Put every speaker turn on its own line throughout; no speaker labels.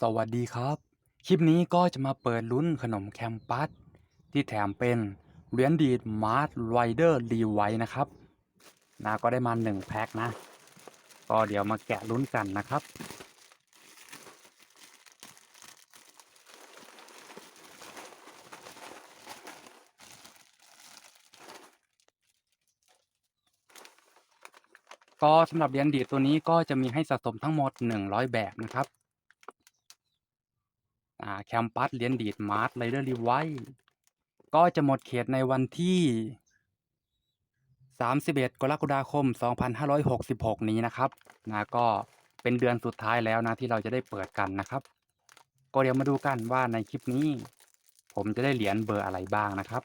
สวัสดีครับ คลิปนี้ก็จะมาเปิดลุ้นขนมแคมปัส ที่แถมเป็นเหรียญดีดมาร์ทไรเดอร์รีไวนะครับนะก็ได้มาหนึ่งแพ็คนะ ก็เดี๋ยวมาแกะลุ้นกันนะครับ ก็สำหรับเหรียญดีดตัวนี้ก็จะมีให้สะสมทั้งหมด 100 แบบนะครับ อ่าแคมปัสเหรียญดีดมาร์ทไรเดอร์รีไวก็จะหมดเขตในวันที่ 31 กรกฎาคม 2566 นี้นะครับนะก็เป็นเดือนสุดท้ายแล้วนะที่เราจะได้เปิดกันนะครับ ก็เดี๋ยวมาดูกันว่าในคลิปนี้ ผมจะได้เหรียญเบอร์อะไรบ้างนะครับ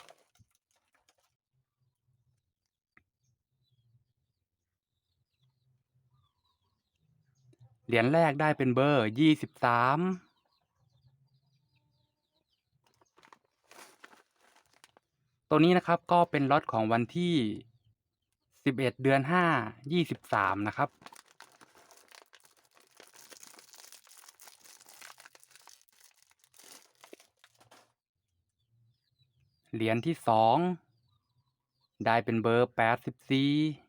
เหรียญแรกได้เป็นเบอร์23 ตัวนี้นะครับก็เป็นล็อตของวันที่ 11 เดือน 5 23 นะครับ เหรียญที่ 2 ได้เป็นเบอร์ 84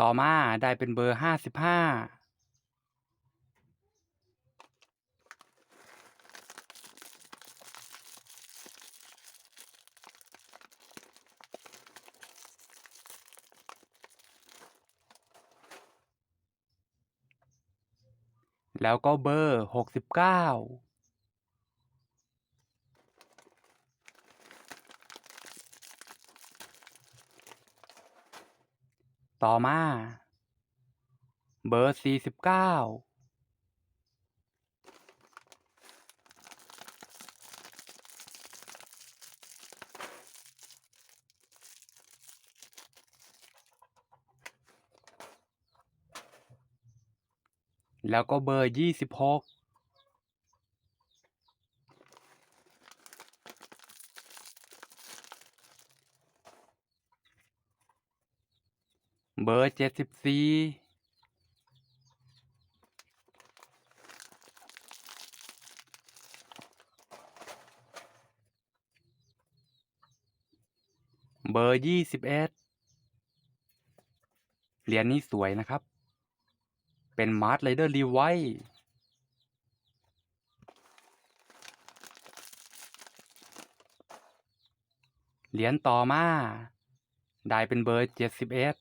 ต่อมาได้เป็นเบอร์ห้าสิบห้า แล้วก็เบอร์หกสิบเก้า ต่อมา เบอร์สี่สิบเก้าแล้วก็เบอร์ยี่สิบหก เบอร์เจ็ดสิบสี่เบอร์ยี่สิบเอ็ดเหรียญนี้สวยนะครับ เป็นมาร์ทไรเดอร์รีไวเหรียญต่อมา ได้เป็นเบอร์เจ็ดสิบเอ็ด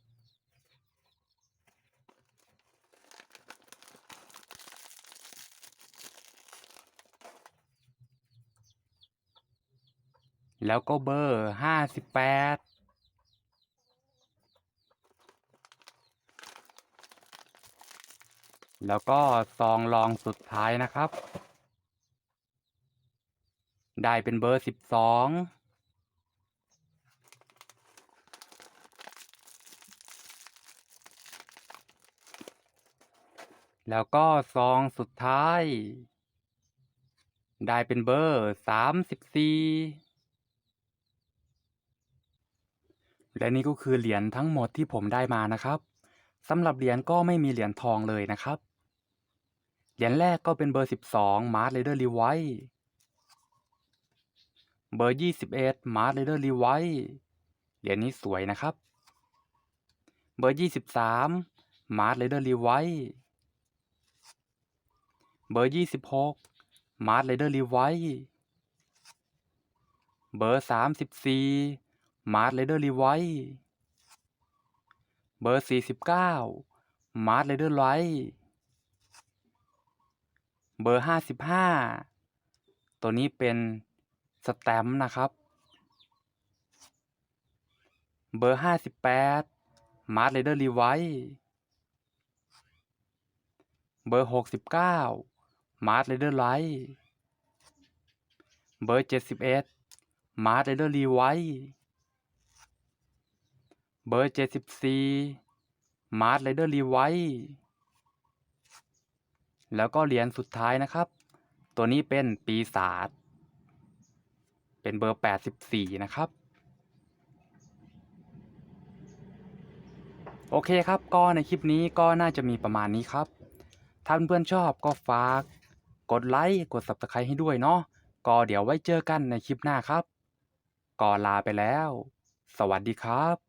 แล้วก็เบอร์ห้าสิบแปดแล้วก็ซองรองสุดท้ายนะครับ ได้เป็นเบอร์สิบสองแล้วก็ซองสุดท้าย ได้เป็นเบอร์สามสิบสี่ และนี่ก็คือเหรียญทั้งหมดที่ผมได้มานะครับสำหรับเหรียญก็ไม่มีเหรียญทองเลยนะครับ เหรียญแรกก็เป็นเบอร์สิบสองมาร์ทเรเดอร์รีไวเบอร์ยี่สิบเอ็ดมาร์ทเรเดอร์รีไวเหรียญนี้สวยนะครับ เบอร์ยี่สิบสามมาร์ทเรเดอร์รีไวเบอร์ยี่สิบหกมาร์ทเรเดอร์รีไวเบอร์สา มาร์ทเรเดอร์รีไวเบอร์สี่สิบเก้ามาร์ทเรเดอร์ไลท์เบอร์ห้าสิบห้าตัวนี้เป็นสแตมป์นะครับ เบอร์ห้าสิบแปดมาร์ทเรเดอร์รีไวเบอร์หกสิบเก้ามาร์ทเรเดอร์ไลท์เบอร์เจ็ดสิบเอ็ดมาร์ทเรเดอร์รีไว เบอร์เจ็ดสิบสี่มาร์ทไรเดอร์รีไวแล้วก็เหรียญสุดท้ายนะครับ ตัวนี้เป็นปีศาจเป็นเบอร์84นะครับ โอเคครับก็ในคลิปนี้ก็น่าจะมีประมาณนี้ครับ ถ้าเพื่อนชอบก็ฝาก กดไลค์กด Subscribe ให้ด้วยเนาะก็เดี๋ยวไว้เจอกันในคลิปหน้าครับก็ลาไปแล้ว สวัสดีครับ